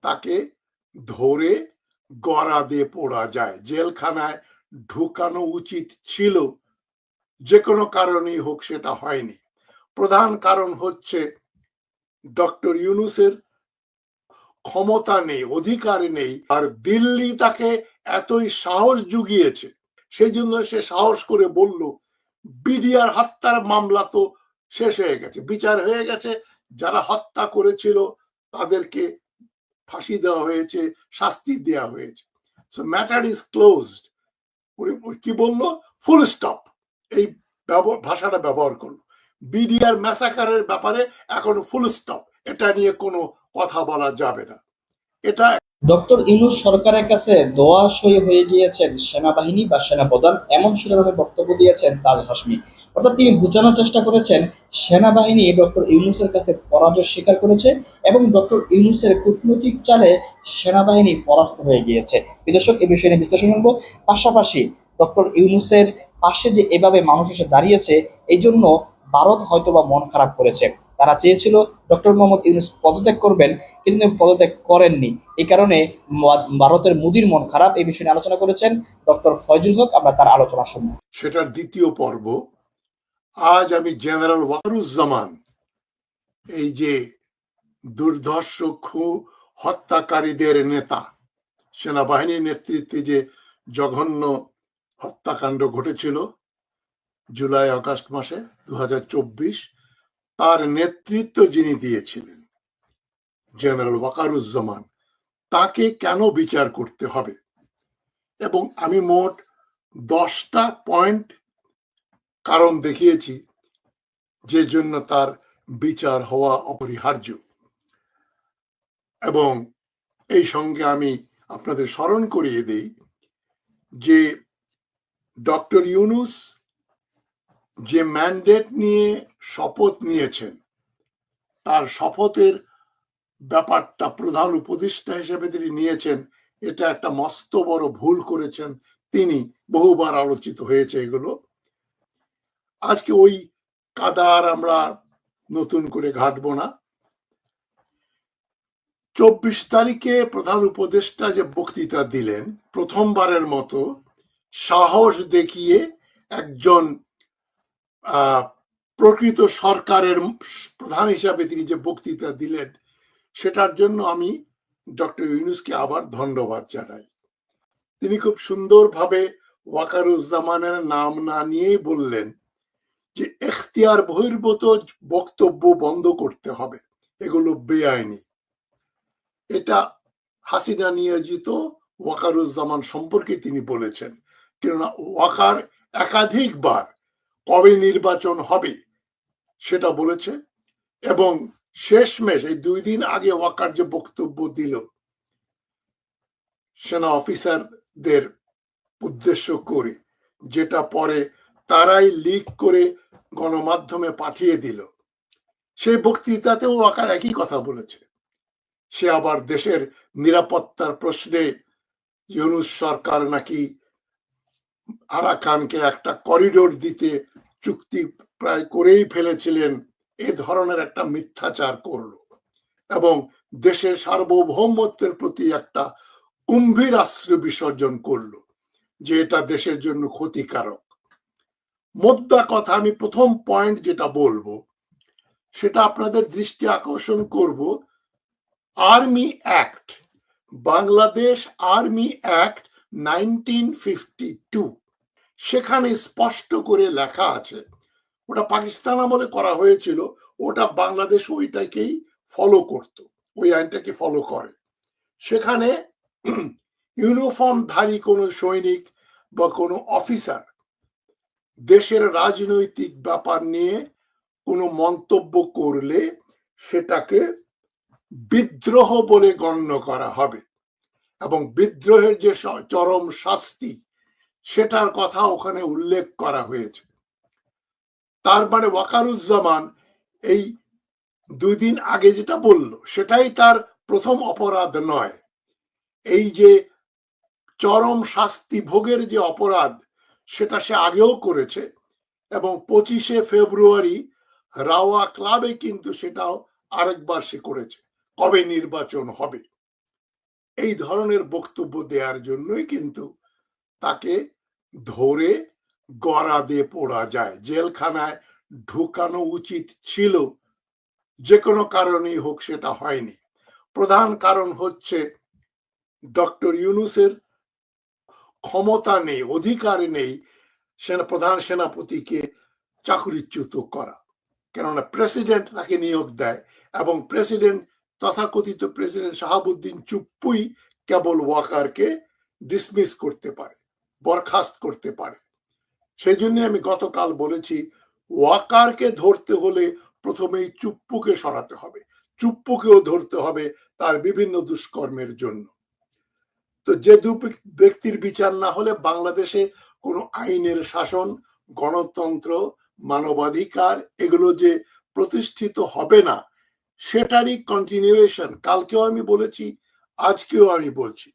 তাকে ধরে গড়া দিয়ে পড়া যায়। জেলখানায় ঢুকানো উচিত ছিল। যে কোনো কারণেই হোক সেটা হয়নি। প্রধান কারণ হচ্ছে ডক্টর ইউনুসের ক্ষমতা নেই, অধিকার নেই, আর দিল্লি তাকে এতই সাহস জুগিয়েছে। সেই জন্য সে সাহস করে বলল, বিডিআর হত্যার মামলা তো শেষ হয়ে গেছে, বিচার হয়ে গেছে, যারা হত্যা করেছিল তাদেরকে ফাঁসি দেওয়া হয়েছে, শাস্তি দেওয়া হয়েছে। সো ম্যাটার ইজ ক্লোজড কি বলল? ফুল স্টপ এই ভাষাটা ব্যবহার করল। বিডিআর ম্যাসাকারের ব্যাপারে এখন ফুল স্টপ এটা নিয়ে কোনো কথা বলা যাবে না। এটা ডক্টর ইউনুস সরকারের কাছে দোয়া সই হয়ে গিয়েছেন সেনাবাহিনী বা সেনাপ্রধান, এমন শিরোনামে বক্তব্য দিয়েছেন তাজ হাসমি অর্থাৎ তিনি বোঝানোর চেষ্টা করেছেন, সেনাবাহিনী ডক্টর ইউনুসের কাছে পরাজয় স্বীকার করেছে এবং ডক্টর ইউনুসের কূটনৈতিক চালে সেনাবাহিনী পরাস্ত হয়ে গিয়েছে। বিদর্শক এ বিষয়ে নিয়ে বিশ্লেষণ করব। পাশাপাশি ডক্টর ইউনুসের পাশে যে এভাবে মানুষ এসে দাঁড়িয়েছে, এই জন্য ভারত হয়তোবা মন খারাপ করেছে। তারা চেয়েছিল ডক্টর মোহাম্মদ ইউনুস পদত্যাগ করবেন, কিন্তু তিনি পদত্যাগ করেননি। এই কারণে ভারতের মুদির মন খারাপ, এই বিষয়ে আলোচনা করেছেন ডক্টর ফয়জুল হক। আমরা তার আলোচনা শুনব। সেটার দ্বিতীয় পর্ব। আজ আমি জেনারেল ওয়াকারুজ্জামান, এই যে দুর্ধর্ষ খু হত্যাকারীদের নেতা, সেনাবাহিনীর নেতৃত্বে যে জঘন্য হত্যাকাণ্ড ঘটেছিল জুলাই আগস্ট মাসে দু হাজার চব্বিশ তার নেতৃত্ব যিনি দিয়েছিলেন, জেনারেল ওয়াকারুজ্জামান, তাকে কেন বিচার করতে হবে? এবং আমি মোট দশটা পয়েন্ট কারণ দেখিয়েছি, যে জন্য তার বিচার হওয়া অপরিহার্য। এবং এই সঙ্গে আমি আপনাদের স্মরণ করিয়ে দিই যে ডক্টর ইউনুস যে ম্যান্ডেট নিয়ে শপথ নিয়েছেন, তার শপথের ব্যাপারটা প্রধান উপদেষ্টা হিসেবে তিনি নিয়েছেন, এটা একটা মস্ত বড় ভুল করেছেন তিনি, বহুবার আলোচিত হয়েছে এগুলো। আজকে ওই কাদার আমরা নতুন করে ঘাটবো না। চব্বিশ তারিখে প্রধান উপদেষ্টা যে বক্তৃতা দিলেন প্রথমবারের মতো, সাহস দেখিয়ে একজন প্রকৃত সরকারের প্রধান হিসাবে তিনি যে বক্তৃতা দিলেন, সেটার জন্য আমি ডক্টর ইউনুসকে আবার ধন্যবাদ জানাই। তিনি খুব সুন্দরভাবে ওয়াকারুজ্জামানের নাম না নিয়েই বললেন যে এখতিয়ার বহির্ভূত বক্তব্য বন্ধ করতে হবে, এগুলো বেআইনি। এটা হাসিনা নিয়োজিত ওয়াকারুজ্জামান সম্পর্কে তিনি বলেছেন, কেননা ওয়াকার একাধিকবার কবে নির্বাচন হবে সেটা বলেছে এবং শেষমেশ, এই দুই দিন আগে ওয়াকার যে বক্তব্য দিল, সেনা অফিসারদের উদ্দেশ্য করে, যেটা পরে তারাই লিক করে গণমাধ্যমে পাঠিয়ে দিল। সেই বক্তৃতাতেও ওয়াকার একই কথা বলেছে। সে আবার দেশের নিরাপত্তার প্রশ্নে, ইউনুস সরকার নাকি আরাকানকে একটা করিডোর দিতে চুক্তি প্রায় করেই ফেলেছিলেন, এ ধরনের একটা মিথ্যাচার করল এবং দেশের সার্বভৌমত্বের প্রতি একটা কুম্ভীর আশ্রয় বিসর্জন করল যে এটা দেশের জন্য ক্ষতিকারক। মোদ্দা কথা, আমি প্রথম পয়েন্ট যেটা বলব, সেটা আপনাদের দৃষ্টি আকর্ষণ করব army act Bangladesh army act nineteen fifty two সেখানে স্পষ্ট করে লেখা আছে। ওটা পাকিস্তান আমলে করা হয়েছিল, ওটা বাংলাদেশ ওইটাকেই ফলো করত, ওই আইনটাকে ফলো করে। সেখানে ইউনিফর্মধারী কোনো সৈনিক বা কোনো অফিসার দেশের রাজনৈতিক ব্যাপার নিয়ে কোনো মন্তব্য করলে সেটাকে বিদ্রোহ বলে গণ্য করা হবে। এবং বিদ্রোহের যে চরম শাস্তি সেটার কথা ওখানে উল্লেখ করা হয়েছে। তার মানে ওয়াকারুজ্জামান এই দুই দিন আগে যেটা বলল, সেটাই তার প্রথম অপরাধ নয়। এই যে চরম শাস্তি ভোগের যে অপরাধ, সেটা সে আগেও করেছে এবং পঁচিশে ফেব্রুয়ারি রাওয়া ক্লাবে কিন্তু সেটাও আরেকবার সে করেছে, কবে নির্বাচন হবে। এই ধরনের বক্তব্য দেওয়ার জন্যই কিন্তু তাকে ধরে গড়া দিয়ে পড়া যায়। জেলখানায় ঢুকানো উচিত ছিল। যে কোনো কারণেই হোক সেটা হয়নি। প্রধান কারণ হচ্ছে ডক্টর ইউনুসের ক্ষমতা নেই, অধিকার নেই সেনা, প্রধান সেনাপতিকে চাকরিচ্যুত করা। কেননা প্রেসিডেন্ট তাকে নিয়োগ দেয় এবং প্রেসিডেন্ট, তথাকথিত প্রেসিডেন্ট শাহাবুদ্দিন চুপ্পুই কেবল ওয়াকারকে ডিসমিস করতে পারে। বরখাস্ত করতে পারে। সেই জন্য আমি গতকাল বলেছি, ওয়াকারকে ধরতে হলে প্রথমেই চুপ্পুকে সরাতে হবে। চুপ্পুকেও ধরতে হবে তার বিভিন্ন দুষ্কর্মের জন্য। তো যে দু ব্যক্তির বিচার না হলে বাংলাদেশে কোনো আইনের শাসন, গণতন্ত্র, মানবাধিকার এগুলো যে প্রতিষ্ঠিত হবে না, সেটারই কন্টিনিউয়েশন কালকেও আমি বলেছি, আজকেও আমি বলছি।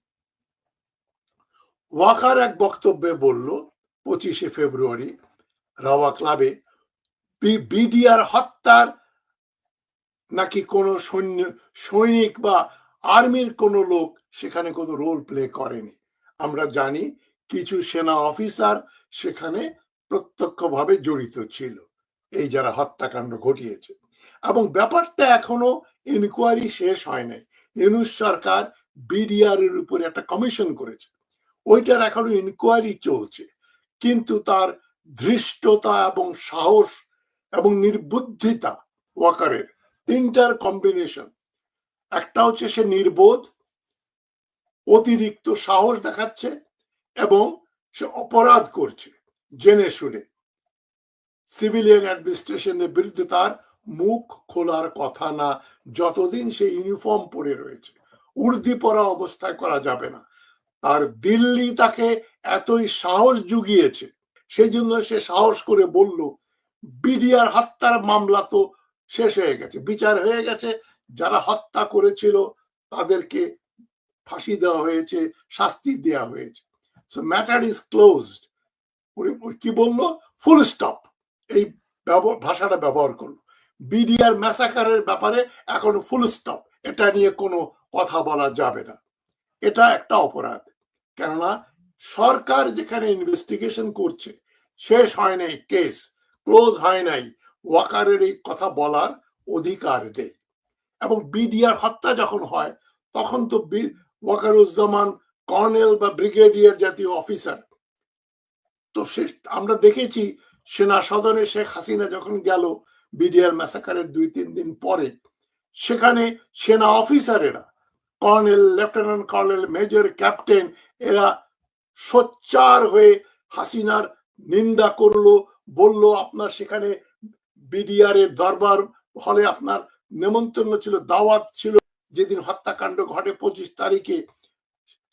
ওয়াকার এক বক্তব্যে বলল, পঁচিশে ফেব্রুয়ারি রাওয়া ক্লাবে বিডিআর হত্যার নাকি কোনো সৈন্য, সৈনিক বা আর্মির কোনো লোক সেখানে কোনো রোল প্লে করেনি। আমরা জানি কিছু সেনা অফিসার সেখানে প্রত্যক্ষভাবে জড়িত ছিল, এই যারা হত্যাকাণ্ড ঘটিয়েছে। এবং ব্যাপারটা এখনও ইনকোয়ারি শেষ হয় নাই। ইউনুস সরকার বিডিআর এর উপরে একটা কমিশন করেছে। ওইটার এখনও ইনকোয়ারি চলছে। কিন্তু তার ধৃষ্টতা এবং সাহস এবং নির্বুদ্ধিতা ওয়াকারের তিনটার কম্বিনেশন একটা হচ্ছে সে নির্বোধ, অতিরিক্ত সাহস দেখাচ্ছে এবং সে অপরাধ করছে, জেনে শুনে। সিভিলিয়ান অ্যাডমিনিস্ট্রেশনের বিরুদ্ধে তার মুখ খোলার কথা না, যতদিন সে ইউনিফর্ম পরে রয়েছে। উর্দি পরা অবস্থায় করা যাবে না। আর দিল্লি তাকে এতই সাহস জুগিয়েছে। সেই জন্য সে সাহস করে বলল, বিডিআর হত্যার মামলা তো শেষ হয়ে গেছে। বিচার হয়ে গেছে। যারা হত্যা করেছিল তাদেরকে ফাঁসি দেওয়া হয়েছে, শাস্তি দেওয়া হয়েছে। সো ম্যাটার ইজ ক্লোজড কি বলল? ফুল স্টপ এই ভাষাটা ব্যবহার করল। বিডিআর ম্যাসাকারের ব্যাপারে এখন ফুল স্টপ এটা নিয়ে কোনো কথা বলা যাবে না। এটা একটা অপরাধ। কেননা সরকার যেখানে ইনভেস্টিগেশন করছে, শেষ হয় নাই কেস ক্লোজ হয় নাই, ওয়াকারের এই কথা বলার অধিকার দেয় এবং বিডিআর হত্যা যখন হয়, তখন তো ওয়াকারুজ্জামান কর্নেল বা ব্রিগেডিয়ার জাতীয় অফিসার। তো সে, আমরা দেখেছি সেনা সদনে শেখ হাসিনা যখন গেল বিডিআর ম্যাসাকারের দুই তিন দিন পরে, সেখানে সেনা অফিসারেরা colonel lieutenant colonel major captain, এরা সোচ্চার হয়ে হাসিনার নিন্দা করল, বলল, আপনার সেখানে বিডিআর এর দরবার হলে আপনার নেমন্তন্ন ছিল, দাওয়াত ছিল। যেদিন হত্যাকাণ্ড ঘটে পঁচিশ তারিখে,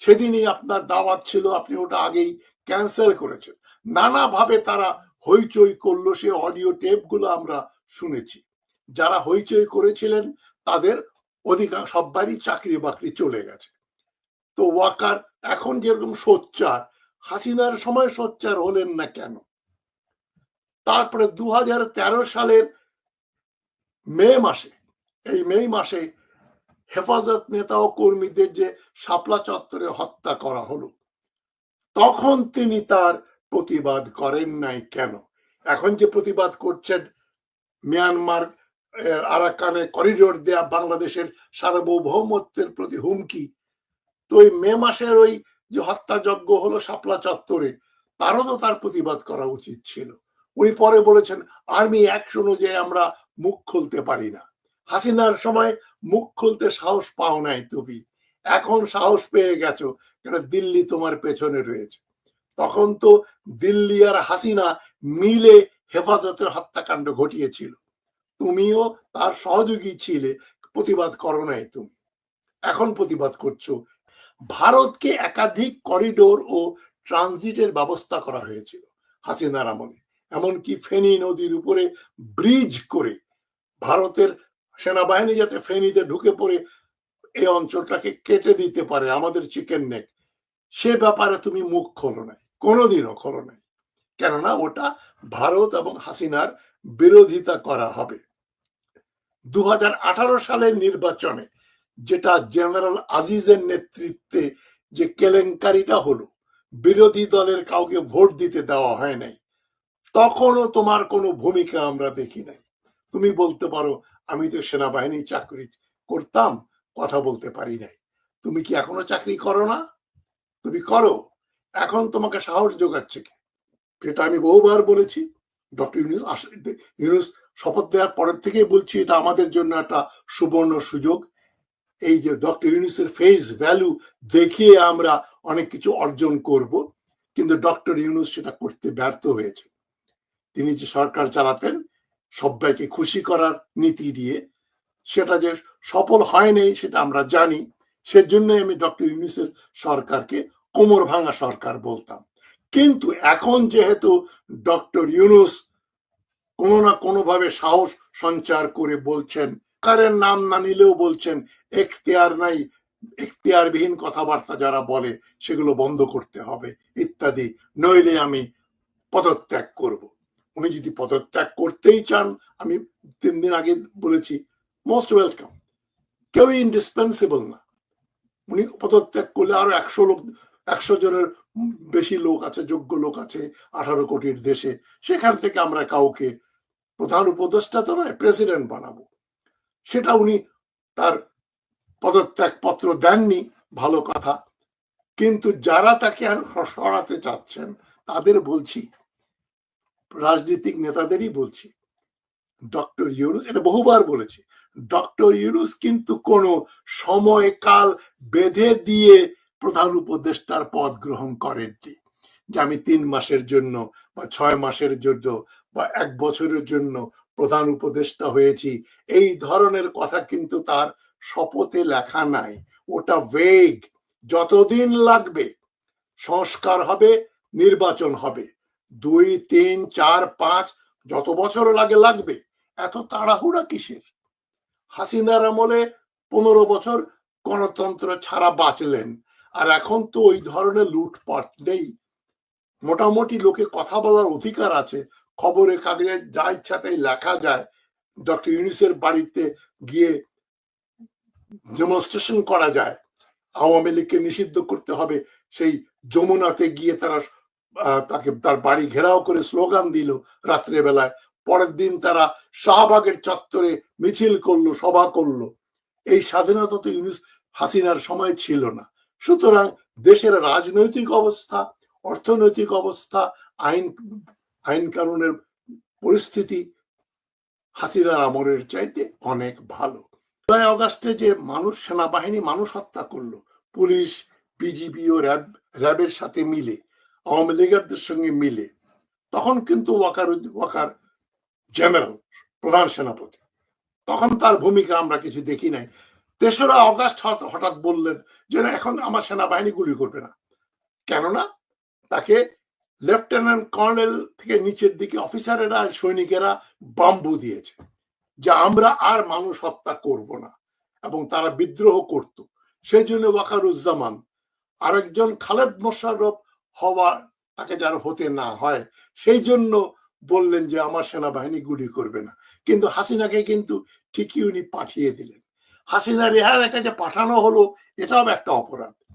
সেদিনই আপনার দাওয়াত ছিল, আপনি ওটা আগেই ক্যান্সেল করেছেন। নানাভাবে তারা হইচই করল, সে অডিও টেপগুলো আমরা শুনেছি। যারা হইচই করেছিলেন, তাদের অধিকাংশ সব্বারই চাকরি বাকরি চলে গেছে। তো ওয়াকার এখন যেরকম সোচ্চার, হাসিনার সময় সোচ্চার হলেন না কেন? তারপরে দু সালের মে মাসে, এই মে মাসে হেফাজত নেতা ও কর্মীদের যে শাপলা চত্বরে হত্যা করা হলো, তখন তিনি তার প্রতিবাদ করেন নাই কেন? এখন যে প্রতিবাদ করছেন মিয়ানমার আরাকানে করিডোর দেয়া বাংলাদেশের সার্বভৌমত্বের প্রতি হুমকি। তো ওই মে মাসের ওই যে হত্যাযজ্ঞ হলো শাপলা চত্বরে, তারও তো তার প্রতিবাদ করা উচিত ছিল। উনি পরে বলেছেন, আর্মি অ্যাকশন অনুযায়ী আমরা মুখ খুলতে পারি না। হাসিনার সময় মুখ খুলতে সাহস পাও নাই তুমি। এখন সাহস পেয়ে গেছো, কেন দিল্লি তোমার পেছনে রয়েছে। তখন তো দিল্লি আর হাসিনা মিলে হেফাজতের হত্যাকাণ্ড ঘটিয়েছিল। তুমিও তার সহযোগী ছিলে। প্রতিবাদ করো নাই তুমি। এখন প্রতিবাদ করছ। ভারতকে একাধিক করিডোর ও ট্রানজিটের ব্যবস্থা করা হয়েছিল হাসিনার আমলে। এমনকি ফেনী নদীর উপরে ব্রিজ করে ভারতের সেনাবাহিনী যাতে ফেনীতে ঢুকে পড়ে এই অঞ্চলটাকে কেটে দিতে পারে আমাদের চিকেন নেক। সে ব্যাপারে তুমি মুখ খোলো নাই, কোনোদিনও খোলো নাই। কেননা ওটা ভারত এবং হাসিনার বিরোধিতা করা হবে। দু হাজার আঠারো সালের নির্বাচনে যেটা জেনারেল আজিজের নেতৃত্বে যে কেলেঙ্কারিটা হলো, বিরোধী দলের কাউকে ভোট দিতে দেওয়া হয় নাই, তখনও তোমার কোনো ভূমিকা আমরা দেখি নাই। তুমি বলতে পারো, আমি তো সেনাবাহিনীর চাকরি করতাম, কথা বলতে পারি নাই। তুমি কি এখনও চাকরি করো না? তুমি করো, এখন তোমাকে সাহস যোগাচ্ছে কি? এটা আমি বহুবার বলেছি। ডক্টর ইউনুস ইউনুস শপথ দেওয়ার পরের থেকেই বলছি, এটা আমাদের জন্য একটা সুবর্ণ সুযোগ। এই যে ডক্টর ইউনুসের ফেস ভ্যালু দেখিয়ে আমরা অনেক কিছু অর্জন করব, কিন্তু ডক্টর ইউনুস সেটা করতে ব্যর্থ হয়েছে। তিনি যে সরকার চালাতেন, সবাইকে খুশি করার নীতি দিয়ে, সেটা যে সফল হয়নি সেটা আমরা জানি। সেজন্যই আমি ডক্টর ইউনুসের সরকারকে কোমর ভাঙা সরকার বলতাম। কিন্তু এখন যেহেতু ডক্টর ইউনুস কোনো না কোনোভাবে সাহস সঞ্চার করে বলছেন। কারের নাম না নিলেও বলছেন, এখতিয়ার নাই, এখতিয়ারবিহীন কথাবার্তা যারা বলে, সেগুলো বন্ধ করতে হবে, ইত্যাদি। নইলে আমি পদত্যাগ করব। উনি যদি পদত্যাগ করতেই চান, আমি তিন দিন আগে বলেছি মোস্ট ওয়েলকাম কেউই ইন্ডিসপেন্সিবল না। উনি পদত্যাগ করলে আরও একশো লোক, একশো জনের বেশি লোক আছে, যোগ্য লোক আছে, আঠারো কোটির দেশে। সেখান থেকে আমরা কাউকে প্রধান উপদেষ্টা তো নয় প্রেসিডেন্ট বানাবো। সেটা উনি তার পদত্যাগ পত্র দেননি, ভালো কথা। কিন্তু যারা তাকে আর সরাতে চাচ্ছেন, তাদের বলছি, রাজনৈতিক নেতাদেরই বলছি, ডক্টর ইউনুস, এটা বহুবার বলেছি, ডক্টর ইউনুস কিন্তু কোনো সময়কাল বেঁধে দিয়ে প্রধান উপদেষ্টার পদ গ্রহণ করেননি, যে আমি তিন মাসের জন্য বা ছয় মাসের জন্য বা এক বছরের জন্য প্রধান উপদেষ্টা হয়েছি, এই ধরনের কথা কিন্তু তার শপথে লেখা নাই। ওটা ভেগ যতদিন লাগবে, সংস্কার হবে, নির্বাচন হবে। দুই, তিন, চার, পাঁচ, যত বছর লাগে লাগবে, এত তাড়াহুড়া কিসের? হাসিনার আমলে পনেরো বছর গণতন্ত্র ছাড়া বাঁচলেন। আর এখন তো ওই ধরনের লুটপাট নেই। মোটামুটি লোকে কথা বলার অধিকার আছে। খবরের কাগজে যা ইচ্ছা তাই লেখা যায়। ডক্টর ইউনিসের বাড়িতে গিয়ে ডেমনস্ট্রেশন করা যায়। আওয়ামী লীগকে নিষিদ্ধ করতে হবে। সেই যমুনাতে গিয়ে তারা তাকে তার বাড়ি ঘেরাও করে স্লোগান দিল রাত্রেবেলায়। পরের দিন তারা শাহবাগের চত্বরে মিছিল করল, সভা করল। এই স্বাধীনতা তো ইউনুস হাসিনার সময় ছিল না। সুতরাং দেশের রাজনৈতিক অবস্থা, অর্থনৈতিক অবস্থা, আইন আইন কানুনের পরিস্থিতি হাসিনার আমরের চাইতে অনেক ভালো। জুলাই অগাস্টে যে মানুষ, সেনাবাহিনী মানুষ হত্যা করল, পুলিশ, বিজিবি ও র্যাব, র্যাবের সাথে মিলে, আওয়ামী লীগারদের সঙ্গে মিলে, তখন কিন্তু ওয়াকার ওয়াকার জেনারেল, প্রধান সেনাপতি, তখন তার ভূমিকা আমরা কিছু দেখি নাই। তেসরা অগাস্ট হঠাৎ- বললেন যে এখন আমার সেনাবাহিনী গুলি করবে না। কেননা তাকে লেফটেন্যান্ট কর্নেল থেকে নিচের দিকে অফিসারেরা, সৈনিকেরা বাম্বু দিয়েছে, যে আমরা আর মানুষ হত্যা করব না। এবং তারা বিদ্রোহ করত। সেই জন্য ওয়াকারুজ্জামান আরেকজন খালেদ মোশারফ হওয়া তাকে যেন হতে না হয়, সেই জন্য বললেন যে, আমার সেনাবাহিনী গুলি করবে না। কিন্তু হাসিনাকে কিন্তু ঠিকই উনি পাঠিয়ে দিলেন। হাসিনা রেহার কাছে পাঠানো হলো, এটাও একটা অপরাধ।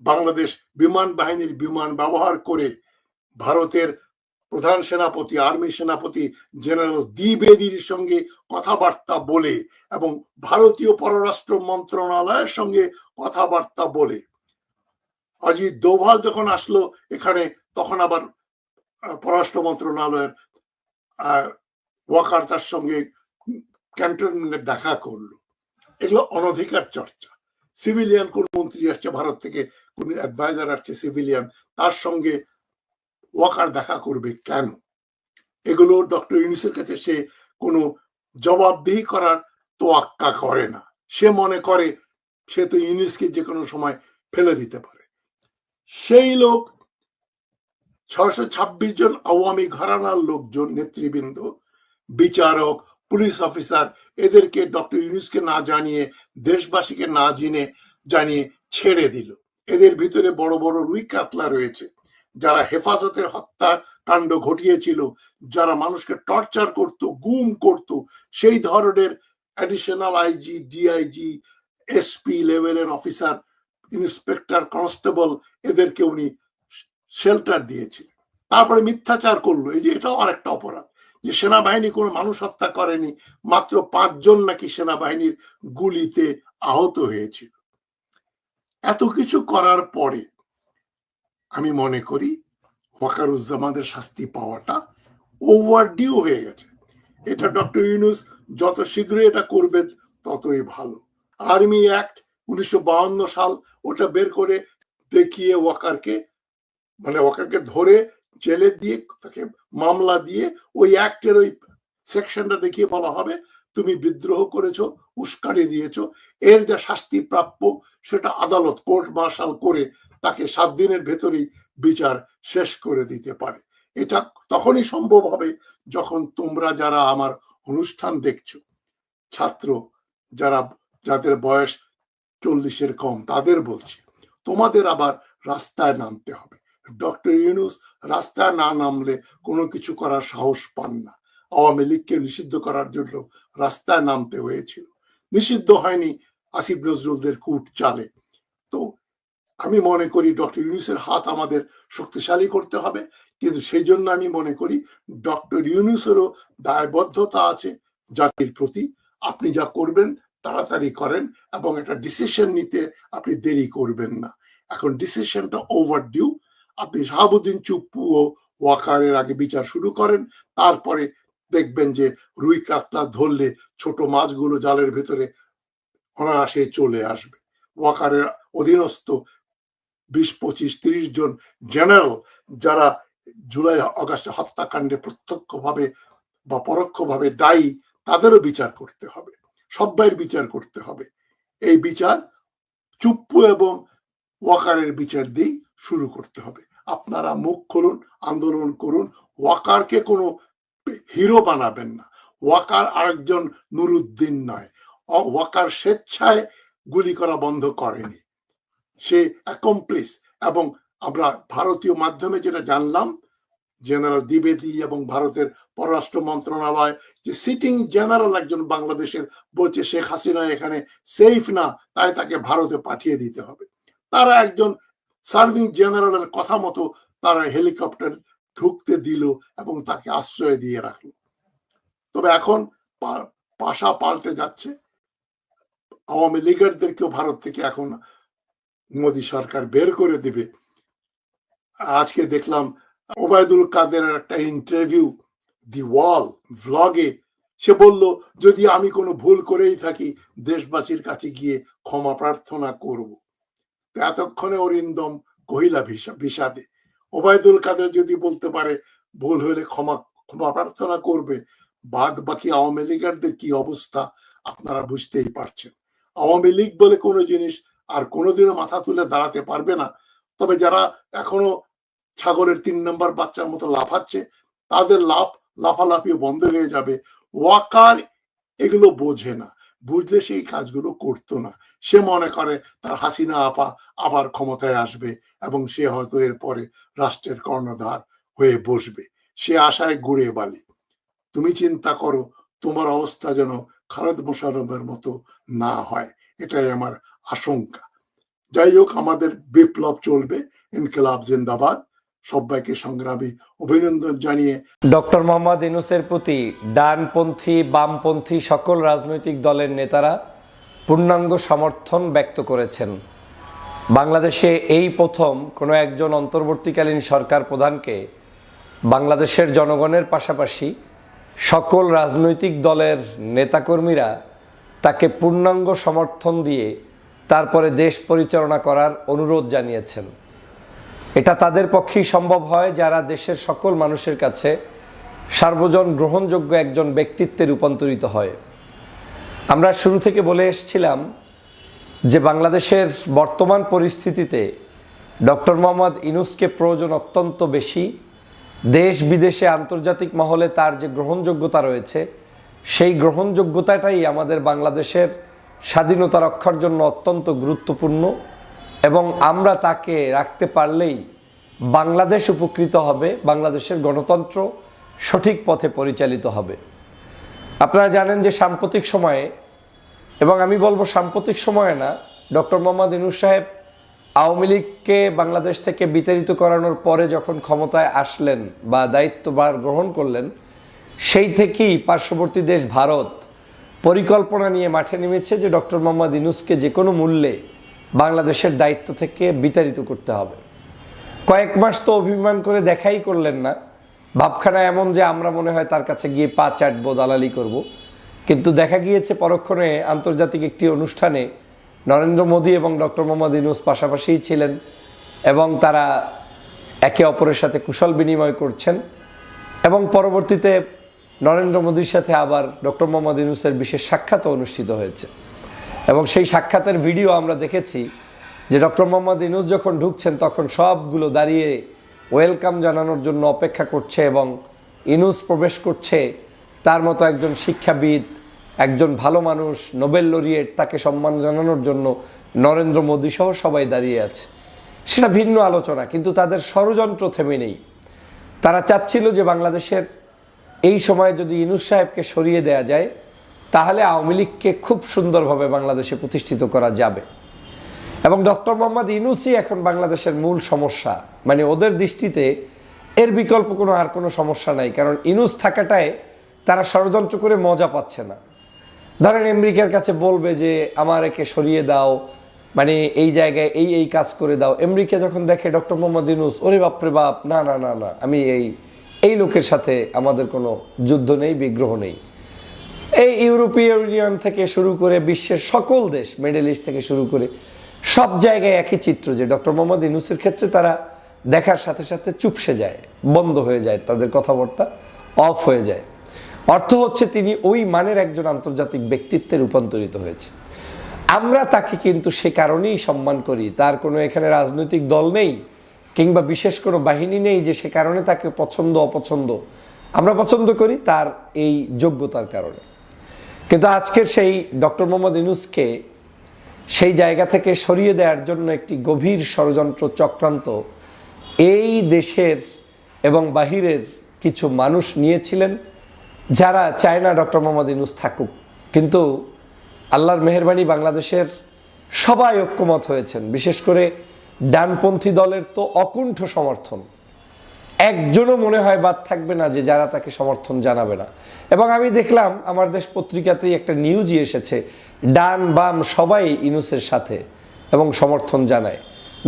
বাংলাদেশ বিমান বাহিনীর বিমান ব্যবহার করে ভারতের প্রধান সেনাপতি আর্মি সেনাপতি জেনারেল দ্বিবেদীর সঙ্গে কথাবার্তা বলে এবং ভারতীয় পররাষ্ট্র মন্ত্রণালয়ের সঙ্গে কথাবার্তা বলে। অজিত দোভাল যখন আসলো এখানে, তখন আবার পররাষ্ট্র মন্ত্রণালয়ের ওয়াকার তার সঙ্গে ক্যান্টনমেন্টে দেখা করল। এগুলো অনধিকার চর্চা। সিভিলিয়ান কোন মন্ত্রী আসছে ভারত থেকে, কোন অ্যাডভাইজার আসছে সিভিলিয়ান, তার সঙ্গে ওয়াকার দেখা করবে কেন? এগুলো ডক্টর ইউনিসের কাছে সে কোনো জবাবদিহি করার তোয়াক্কা করে না। সে মনে করে সে তো ইউনিসকে যে কোনো সময় ফেলে দিতে পারে। সেই লোক ছয়শো ছাব্বিশ জন আওয়ামী ঘরানার লোকজন, নেতৃবৃন্দ, বিচারক, পুলিশ অফিসার, এদেরকে ডক্টর ইউনুসকে না জানিয়ে, দেশবাসীকে না জেনে, জানিয়ে ছেড়ে দিল। এদের ভিতরে বড় বড় রুই কাতলা রয়েছে। যারা হেফাজতের হত্যা কাণ্ড ঘটিয়েছিল, যারা মানুষকে টর্চার করত, গুম করত, সেই ধরনের অ্যাডিশনাল আইজি ডিআইজি এসপি লেভেলের অফিসার ইন্সপেক্টর কনস্টেবল এদেরকে উনি শেল্টার দিয়েছিলেন। তারপরে মিথ্যাচার করল। এই যে এটাও আরেকটা অপরাধ, যে সেনাবাহিনী কোনো মানুষ হত্যা করেনি, মাত্র পাঁচজন নাকি সেনাবাহিনীর গুলিতে আহত হয়েছিল। এত কিছু করার পরে আমি মনে করি ওয়াকারুজ্জামানের শাস্তি পাওয়াটা ওভার ডিউ হয়ে গেছে। এটা ডক্টর ইউনুস যত শীঘ্রই এটা করবেন, ততই ভালো। আর্মি অ্যাক্ট উনিশশো সাল, ওটা বের করে দেখিয়ে ওয়াকারকে মানে ওয়াকারকে ধরে জেলে দিয়ে তাকে মামলা দিয়ে ওই অ্যাক্টের ওই সেকশনটা দেখিয়ে বলা হবে। তুমি বিদ্রোহ করেছ, উস্কানি দিয়েছ, এর যা শাস্তি প্রাপ্য সেটা আদালত, কোর্ট মার্শাল করে তাকে সাত দিনের ভেতরেই বিচার শেষ করে দিতে পারে। এটা তখনই সম্ভব হবে যখন তোমরা যারা আমার অনুষ্ঠান দেখছ, ছাত্র যারা, যাদের বয়স চল্লিশের কম, তাদের বলছি, তোমাদের আবার রাস্তায় নামতে হবে। ডক্টর ইউনুস, রাস্তায় না নামলে কোনো কিছু করার সাহস পান না। আওয়ামী লীগকে নিষিদ্ধ করার জন্য রাস্তায় নামতে হয়েছিল। নিষিদ্ধ হয়নি আসিফ নজরুলদের কুট চালে। তো আমি মনে করি ডক্টর ইউনুসের হাত আমাদের শক্তিশালী করতে হবে, কিন্তু সেই জন্য আমি মনে করি ডক্টর ইউনুসেরও দায়বদ্ধতা আছে জাতির প্রতি। আপনি যা করবেন, তাড়াতাড়ি করেন এবং একটা ডিসিশন নিতে আপনি দেরি করবেন না। এখন ডিসিশনটা ওভার ডিউ আপনি শাহাবুদ্দিন চুপ্পু ও ওয়াকারের আগে বিচার শুরু করেন, তারপরে দেখবেন যে রুই কাতলা ধরলে ছোট মাছগুলো জালের ভেতরে অনায়াসে চলে আসবে। ওয়াকারের অধীনস্থ বিশ, পঁচিশ, তিরিশ জন জেনারেল যারা জুলাই, আগস্ট হত্যাকাণ্ডে প্রত্যক্ষভাবে বা পরোক্ষভাবে দায়ী, তাদেরও বিচার করতে হবে। সবাইয়ের বিচার করতে হবে। এই বিচার চুপ্পু এবং ওয়াকারের বিচার দিয়েই শুরু করতে হবে। আপনারা মুখ খুলুন, আন্দোলন করুন। ওয়াকারকে কোনো হিরো বানাবেন না। ওয়াকার আরেকজন নুরুদ্দিন নয়। ওয়াকার স্বেচ্ছায় গুলি করা বন্ধ করেনি। সে অ্যাকমপ্লিস এবং আমরা ভারতীয় মাধ্যমে যেটা জানলাম জেনারেল দ্বিবেদী এবং ভারতের পররাষ্ট্র মন্ত্রণালয় যে সিটিং জেনারেল একজন বাংলাদেশের বলছে শেখ হাসিনা এখানে সেফ না, তাই তাকে ভারতে পাঠিয়ে দিতে হবে। তারা একজন সার্ভিং জেনারেলের কথা মতো তারা হেলিকপ্টার ঢুকতে দিল এবং তাকে আশ্রয় দিয়ে রাখল। তবে এখন পাশা পাল্টে যাচ্ছে। আওয়ামী লীগারদেরকেও ভারত থেকে এখন মোদী সরকার বের করে দিবে। আজকে দেখলাম ওবায়দুল কাদেরের একটা ইন্টারভিউ, দি ওয়াল ভ্লগে। সে বলল, যদি আমি কোনো ভুল করেই থাকি, দেশবাসীর কাছে গিয়ে ক্ষমা প্রার্থনা করব। এতক্ষণে অরিন্দম কহিলা বিষাদে ওবায়দুল কাদের যদি বলতে পারে, ভুল হলে ক্ষমা ক্ষমা প্রার্থনা করবে। বাদ বাকি আওয়ামী লীগারদের কি অবস্থা, আপনারা বুঝতেই পারছেন। আওয়ামী লীগ বলে কোনো জিনিস আর কোনোদিনও মাথা তুলে দাঁড়াতে পারবে না। তবে যারা এখনও ছাগলের তিন নম্বর বাচ্চার মতো লাফাচ্ছে, তাদের লাভ লাফালাফি বন্ধ হয়ে যাবে। ওয়াকার এগুলো বোঝে না। বুঝলে সেই কাজগুলো করতো না। সে মনে করে, তার হাসিনা আপা আবার ক্ষমতায় আসবে এবং সে হয়তো এরপরে রাষ্ট্রের কর্ণধার হয়ে বসবে। সে আশায় গুড়ে বালি। তুমি চিন্তা করো, তোমার অবস্থা যেন খালেদ মোশারফের মতো না হয়। এটাই আমার আশঙ্কা। যাই হোক, আমাদের বিপ্লব চলবে। ইনকিলাব জিন্দাবাদ। সবাইকে সংগ্রামী অভিনন্দন জানিয়ে ডক্টর মোহাম্মদ ইনুসের প্রতি ডানপন্থী, বামপন্থী সকল রাজনৈতিক দলের নেতারা পূর্ণাঙ্গ সমর্থন ব্যক্ত করেছেন। বাংলাদেশে এই প্রথম কোনো একজন অন্তর্বর্তীকালীন সরকার প্রধানকে বাংলাদেশের জনগণের পাশাপাশি সকল রাজনৈতিক দলের নেতাকর্মীরা তাকে পূর্ণাঙ্গ সমর্থন দিয়ে তারপরে দেশ পরিচালনা করার অনুরোধ জানিয়েছেন। এটা তাদের পক্ষেই সম্ভব হয় যারা দেশের সকল মানুষের কাছে সার্বজন গ্রহণযোগ্য একজন ব্যক্তিত্বে রূপান্তরিত হয়। আমরা শুরু থেকে বলে এসেছিলাম যে বাংলাদেশের বর্তমান পরিস্থিতিতে ডক্টর মোহাম্মদ ইনুসকে প্রয়োজন অত্যন্ত বেশি। দেশ বিদেশে আন্তর্জাতিক মহলে তার যে গ্রহণযোগ্যতা রয়েছে, সেই গ্রহণযোগ্যতাটাই আমাদের বাংলাদেশের স্বাধীনতা রক্ষার জন্য অত্যন্ত গুরুত্বপূর্ণ। এবং আমরা তাকে রাখতে পারলেই বাংলাদেশ উপকৃত হবে, বাংলাদেশের গণতন্ত্র সঠিক পথে পরিচালিত হবে। আপনারা জানেন যে সাম্প্রতিক সময়ে, এবং আমি বলব সাম্প্রতিক সময়ে না, ডক্টর মোহাম্মদ ইনুস সাহেব আওয়ামী লীগকে বাংলাদেশ থেকে বিতাড়িত করানোর পরে যখন ক্ষমতায় আসলেন বা দায়িত্বভার গ্রহণ করলেন, সেই থেকেই পার্শ্ববর্তী দেশ ভারত পরিকল্পনা নিয়ে মাঠে নেমেছে যে ডক্টর মোহাম্মদ ইনুসকে যে কোনো মূল্যে বাংলাদেশের দায়িত্ব থেকে বিতাড়িত করতে হবে। কয়েক মাস তো অভিমান করে দেখাই করলেন না। ভাবখানা এমন যে আমরা মনে হয় তার কাছে গিয়ে পা চাটবো, দালালি করব। কিন্তু দেখা গিয়েছে পরক্ষণে আন্তর্জাতিক একটি অনুষ্ঠানে নরেন্দ্র মোদী এবং ডক্টর মোহাম্মদ ইনুস পাশাপাশিই ছিলেন এবং তারা একে অপরের সাথে কুশল বিনিময় করছেন এবং পরবর্তীতে নরেন্দ্র মোদীর সাথে আবার ডক্টর মোহাম্মদ ইউনুসের বিশেষ সাক্ষাৎও অনুষ্ঠিত হয়েছে। এবং সেই সাক্ষাতের ভিডিও আমরা দেখেছি যে ডক্টর মোহাম্মদ ইউনুস যখন ঢুকছেন, তখন সবগুলো দাঁড়িয়ে ওয়েলকাম জানানোর জন্য অপেক্ষা করছে এবং ইনুস প্রবেশ করছে। তার মতো একজন শিক্ষাবিদ, একজন ভালো মানুষ, নোবেল লরিয়েট, তাকে সম্মান জানানোর জন্য নরেন্দ্র মোদী সহ সবাই দাঁড়িয়ে আছে। সেটা ভিন্ন আলোচনা, কিন্তু তাদের ষড়যন্ত্র থেমে নেই। তারা চাচ্ছিল যে বাংলাদেশের এই সময়ে যদি ইনুস সাহেবকে সরিয়ে দেয়া যায় তাহলে আওয়ামী লীগকে খুব সুন্দরভাবে বাংলাদেশে প্রতিষ্ঠিত করা যাবে। এবং ডক্টর মোহাম্মদ ইনুসই এখন বাংলাদেশের মূল সমস্যা। মানে ওদের দৃষ্টিতে এর বিকল্প কোনো আর কোনো সমস্যা নাই, কারণ ইনুস থাকাটায় তারা ষড়যন্ত্র করে মজা পাচ্ছে না। ধরেন আমেরিকার কাছে বলবে যে, আমার একে সরিয়ে দাও মানে এই জায়গায় এই এই কাজ করে দাও। আমেরিকা যখন দেখে ডক্টর মোহাম্মদ ইনুস ওরে বাপরে বাপ, না না না না, আমি এই এই লোকের সাথে আমাদের কোনো যুদ্ধ নেই, বিগ্রহ নেই। এই ইউরোপীয় ইউনিয়ন থেকে শুরু করে বিশ্বের সকল দেশ, মিডল ইস্ট থেকে শুরু করে সব জায়গায় একই চিত্র যে ডক্টর মোহাম্মদ ইনুসের ক্ষেত্রে তারা দেখার সাথে সাথে চুপসে যায়, বন্ধ হয়ে যায় তাদের কথাবার্তা, অফ হয়ে যায়। অর্থ হচ্ছে তিনি ওই মানের একজন আন্তর্জাতিক ব্যক্তিত্বে রূপান্তরিত হয়েছে। আমরা তাকে কিন্তু সে কারণেই সম্মান করি, তার কোনো এখানে রাজনৈতিক দল নেই কিংবা বিশেষ কোনো বাহিনী নেই যে সে কারণে তাকে পছন্দ অপছন্দ আমরা পছন্দ করি তার এই যোগ্যতার কারণে। কিন্তু আজকের সেই ডক্টর মোহাম্মদ ইনুসকে সেই জায়গা থেকে সরিয়ে দেওয়ার জন্য একটি গভীর ষড়যন্ত্র চক্রান্ত এই দেশের এবং বাহিরের কিছু মানুষ নিয়েছিলেন, যারা চায় না ডক্টর মোহাম্মদ ইনুস থাকুক। কিন্তু আল্লাহর মেহরবানি বাংলাদেশের সবাই ঐক্যমত হয়েছেন, বিশেষ করে ডানপন্থী দলের তো অকুণ্ঠ সমর্থন। একজনও মনে হয় বাদ থাকবে না যে যারা তাকে সমর্থন জানাবে না। এবং আমি দেখলাম আমার দেশ পত্রিকাতেই একটা নিউজই এসেছে, ডান বাম সবাই ইনুসের সাথে এবং সমর্থন জানায়।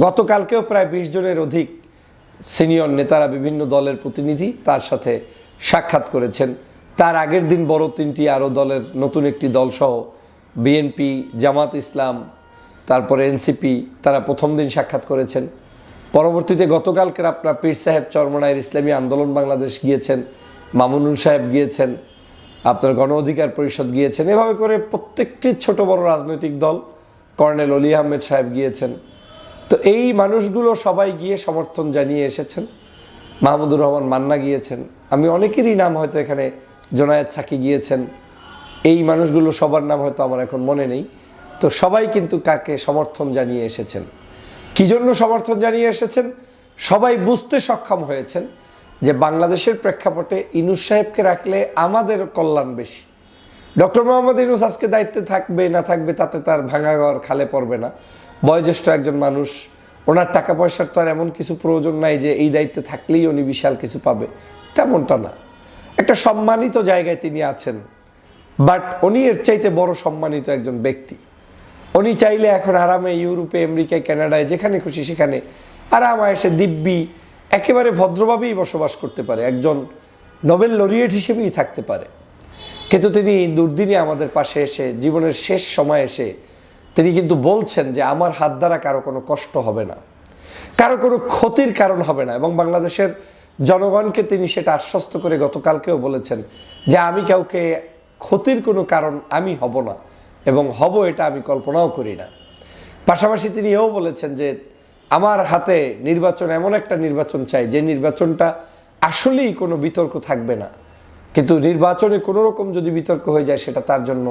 গতকালকেও প্রায় বিশ জনের অধিক সিনিয়র নেতারা বিভিন্ন দলের প্রতিনিধি তার সাথে সাক্ষাৎ করেছেন। তার আগের দিন বড় তিনটি আরও দলের নতুন একটি দলসহ বিএনপি জামাত ইসলাম, তারপরে এনসিপি তারা প্রথম দিন সাক্ষাৎ করেছেন। পরবর্তীতে গতকালকের আপনার পীর সাহেব চরমনায়ের ইসলামী আন্দোলন বাংলাদেশ গিয়েছেন, মামুনুল সাহেব গিয়েছেন, আপনার গণ অধিকার পরিষদ গিয়েছেন, এভাবে করে প্রত্যেকটি ছোট বড় রাজনৈতিক দল কর্নেল অলি আহমেদ সাহেব গিয়েছেন। তো এই মানুষগুলো সবাই গিয়ে সমর্থন জানিয়ে এসেছেন। মাহমুদুর রহমান মান্না গিয়েছেন। আমি অনেকেরই নাম হয়তো এখানে জোনায়েদ সাকি গিয়েছেন। এই মানুষগুলো সবার নাম হয়তো আমার এখন মনে নেই। তো সবাই কিন্তু কাকে সমর্থন জানিয়ে এসেছেন। কি জন্য সমর্থন জানিয়ে এসেছেন? সবাই বুঝতে সক্ষম হয়েছেন যে বাংলাদেশের প্রেক্ষাপটে ইনুস সাহেবকে রাখলে আমাদের কল্যাণ বেশি। ডক্টর মোহাম্মদ ইনুস আজকে দায়িত্বে থাকবে, না থাকবে তাতে তার ভাঙা ঘর খালে পড়বে না। বয়োজ্যেষ্ঠ একজন মানুষ, ওনার টাকা পয়সার তো আর এমন কিছু প্রয়োজন নাই যে এই দায়িত্বে থাকলেই উনি বিশাল কিছু পাবে। তেমনটা না। একটা সম্মানিত জায়গায় তিনি আছেন, বাট উনি এর চাইতে বড় সম্মানিত একজন ব্যক্তি। উনি চাইলে এখন আরামে ইউরোপে, আমেরিকায়, কানাডায়, যেখানে খুশি সেখানে আরাম এসে দিব্যি, একেবারে ভদ্রভাবেই বসবাস করতে পারে। একজন নোবেল লরিয়েট হিসেবেই থাকতে পারে। কিন্তু তিনি দুর্দিনে আমাদের পাশে এসে, জীবনের শেষ সময় এসে তিনি কিন্তু বলছেন যে আমার হাত দ্বারা কারও কোনো কষ্ট হবে না। কারও কোনো ক্ষতির কারণ হবে না। এবং বাংলাদেশের জনগণকে তিনি সেটা আশ্বস্ত করে গতকালকেও বলেছেন যে আমি কাউকে ক্ষতির কোনো কারণ আমি হব না। এবং হব এটা আমি কল্পনাও করি না। পাশাপাশি তিনি এও বলেছেন যে, আমার হাতে নির্বাচন, এমন একটা নির্বাচন চাই যে নির্বাচনটা আসলেই কোনো বিতর্ক থাকবে না। কিন্তু নির্বাচনে কোনো রকম যদি বিতর্ক হয়ে যায়, সেটা তার জন্য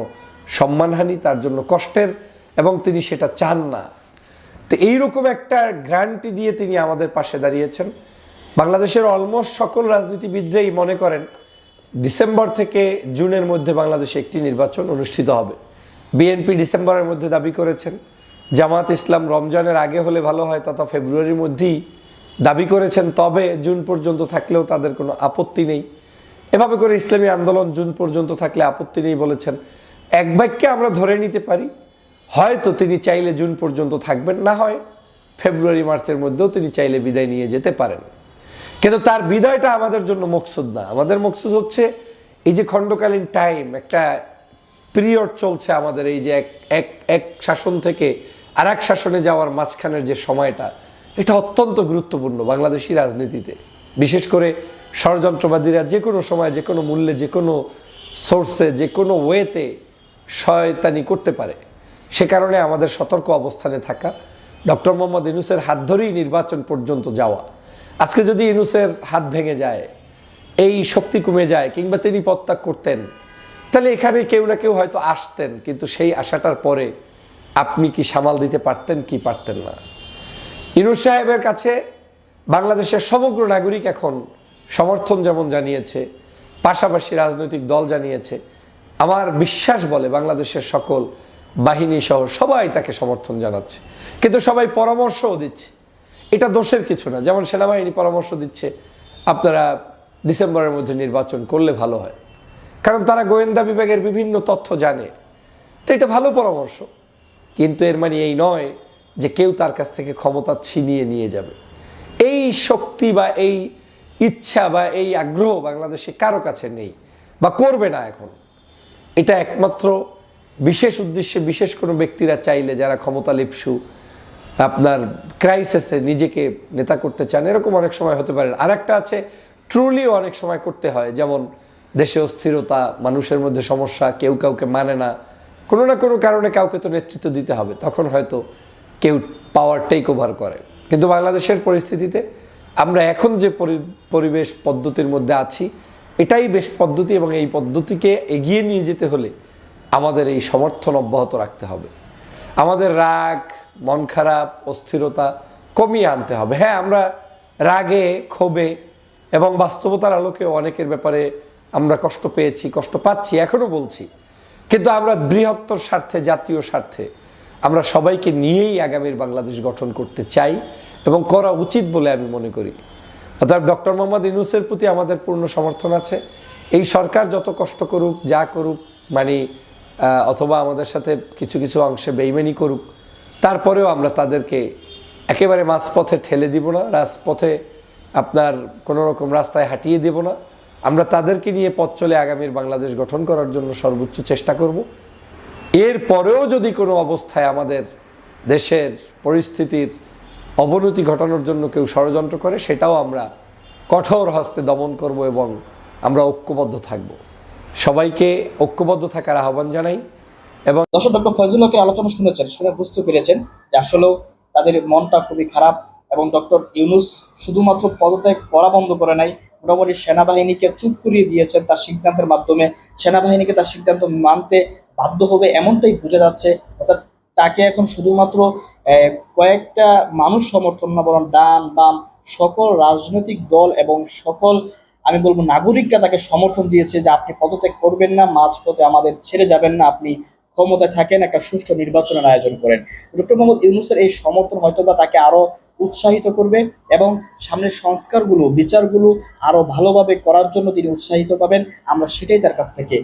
সম্মানহানি, তার জন্য কষ্টের এবং তিনি সেটা চান না। তো এইরকম একটা গ্রান্টি দিয়ে তিনি আমাদের পাশে দাঁড়িয়েছেন। বাংলাদেশের অলমোস্ট সকল রাজনীতিবিদরাই মনে করেন, ডিসেম্বর থেকে জুনের মধ্যে বাংলাদেশে একটি নির্বাচন অনুষ্ঠিত হবে। বিএনপি ডিসেম্বরের মধ্যে দাবি করেছেন, জামাত ইসলাম রমজানের আগে হলে ভালো হয়, তথা ফেব্রুয়ারির মধ্যেই দাবি করেছেন, তবে জুন পর্যন্ত থাকলেও তাদের কোনো আপত্তি নেই। এভাবে করে ইসলামী আন্দোলন জুন পর্যন্ত থাকলে আপত্তি নেই বলেছেন। এক বাক্যে আমরা ধরে নিতে পারি, হয়তো তিনি চাইলে জুন পর্যন্ত থাকবেন, না হয় ফেব্রুয়ারি, মার্চের মধ্যেও তিনি চাইলে বিদায় নিয়ে যেতে পারেন। কিন্তু তার বিদায়টা আমাদের জন্য মকসুদ না। আমাদের মকসুদ হচ্ছে এই যে খণ্ডকালীন টাইম একটা পিরিয়ড চলছে আমাদের এই যে এক এক এক শাসন থেকে আর এক শাসনে যাওয়ার মাঝখানের যে সময়টা, এটা অত্যন্ত গুরুত্বপূর্ণ বাংলাদেশি রাজনীতিতে। বিশেষ করে ষড়যন্ত্রবাদীরা যে কোনো সময়, যে কোনো মূল্যে, যে কোনো সোর্সে যে কোনো ওয়েতে শয়তানি করতে পারে। সে কারণে আমাদের সতর্ক অবস্থানে থাকা, ডক্টর মোহাম্মদ ইনুসের হাত ধরেই নির্বাচন পর্যন্ত যাওয়া। আজকে যদি ইনুসের হাত ভেঙে যায়, এই শক্তি কমে যায়, কিংবা তিনি পদত্যাগ করতেন তাহলে এখানে কেউ না কেউ হয়তো আসতেন, কিন্তু সেই আশাটার পরে আপনি কি সামাল দিতে পারতেন, কি পারতেন না? ইনুর সাহেবের কাছে বাংলাদেশের সমগ্র নাগরিক এখন সমর্থন যেমন জানিয়েছে, পাশাপাশি রাজনৈতিক দল জানিয়েছে, আমার বিশ্বাস বলে বাংলাদেশের সকল বাহিনী সহ সবাই তাকে সমর্থন জানাচ্ছে। কিন্তু সবাই পরামর্শও দিচ্ছে। এটা দোষের কিছু না। যেমন সেনাবাহিনী পরামর্শ দিচ্ছে, আপনারা ডিসেম্বরের মধ্যে নির্বাচন করলে ভালো হয়। কারণ তারা গোয়েন্দা বিভাগের বিভিন্ন তথ্য জানে। তো এটা ভালো পরামর্শ। কিন্তু এর মানে এই নয় যে কেউ তার কাছ থেকে ক্ষমতা ছিনিয়ে নিয়ে যাবে। এই শক্তি বা এই ইচ্ছা বা এই আগ্রহ বাংলাদেশে কারও কাছে নেই বা করবে না এখন। এটা একমাত্র বিশেষ উদ্দেশ্যে বিশেষ কোনো ব্যক্তিরা চাইলে যারা ক্ষমতা লিপসু, আপনার ক্রাইসিসে নিজেকে নেতা করতে চান, এরকম অনেক সময় হতে পারে আর একটা আছে ট্রুলিও অনেক সময় করতে হয়। যেমন দেশে অস্থিরতা, মানুষের মধ্যে সমস্যা, কেউ কাউকে মানে না, কোনো না কোনো কারণে কাউকে তো নেতৃত্ব দিতে হবে। তখন হয়তো কেউ পাওয়ার টেক ওভার করে। কিন্তু বাংলাদেশের পরিস্থিতিতে আমরা এখন যে পরি- পরিবেশ পদ্ধতির মধ্যে আছি, এটাই বেশ পদ্ধতি এবং এই পদ্ধতিকে এগিয়ে নিয়ে যেতে হলে আমাদের এই সমর্থন অব্যাহত রাখতে হবে। আমাদের রাগ, মন খারাপ, অস্থিরতা কমিয়ে আনতে হবে। হ্যাঁ আমরা রাগে, ক্ষোভে এবং বাস্তবতার আলোকে অনেকের ব্যাপারে আমরা কষ্ট পেয়েছি, কষ্ট পাচ্ছি এখনও বলছি। কিন্তু আমরা বৃহত্তর স্বার্থে, জাতীয় স্বার্থে আমরা সবাইকে নিয়েই আগামীর বাংলাদেশ গঠন করতে চাই এবং করা উচিত বলে আমি মনে করি। অর্থাৎ ডক্টর মোহাম্মদ ইউনুসের প্রতি আমাদের পূর্ণ সমর্থন আছে। এই সরকার যত কষ্ট করুক, যা করুক মানে অথবা আমাদের সাথে কিছু কিছু অংশে বেইমানি করুক, তারপরেও আমরা তাদেরকে একেবারে মাঝপথে ঠেলে দিব না, রাজপথে আপনার কোনো রকম রাস্তায় হাঁটিয়ে দেব না। আমরা তাদেরকে নিয়ে পথ চলে আগামীর বাংলাদেশ গঠন করার জন্য সর্বোচ্চ চেষ্টা করব। এর পরেও যদি কোনো অবস্থায় আমাদের দেশের পরিস্থিতির অবনতি ঘটানোর জন্য কেউ ষড়যন্ত্র করে, সেটাও আমরা কঠোর হস্তে দমন করব এবং আমরা ঐক্যবদ্ধ থাকব। সবাইকে ঐক্যবদ্ধ থাকার আহ্বান জানাই এবং দর্শক, ডক্টর ফয়জুল হকের আলোচনা শুনেছেন, শুনে বুঝতে পেরেছেন যে আসলেও তাদের মনটা খুবই খারাপ। এবং ডক্টর ইউনুস শুধুমাত্র পদত্যাগ করা বন্ধ করে নাই, মোটামুটি সেনাবাহিনীকে চুপ করিয়ে দিয়েছেন তার সিদ্ধান্তের মাধ্যমে। সেনাবাহিনীকে তার সিদ্ধান্ত মানতে বাধ্য হবে এমনটাই বোঝা যাচ্ছে, অর্থাৎ তাকে এখন শুধুমাত্র কয়েকটা মানুষ সমর্থন না, বরং ডান, বাম সকল রাজনৈতিক দল এবং সকল, আমি বলব নাগরিকরা তাকে সমর্থন দিয়েছে যে আপনি পদত্যাগ করবেন না, মাঝপথে আমাদের ছেড়ে যাবেন না, আপনি ক্ষমতায় থাকেন, একটা সুষ্ঠু নির্বাচনের আয়োজন করেন। ডক্টর মোহাম্মদ ইউনুসের এই সমর্থন হয়তো বা তাকে আরও উৎসাহিত করবে এবং সামনের সংস্কারগুলো, বিচারগুলো আরও ভালোভাবে করার জন্য তিনি উৎসাহিত পাবেন। আমরা সেটাই তার কাছ থেকে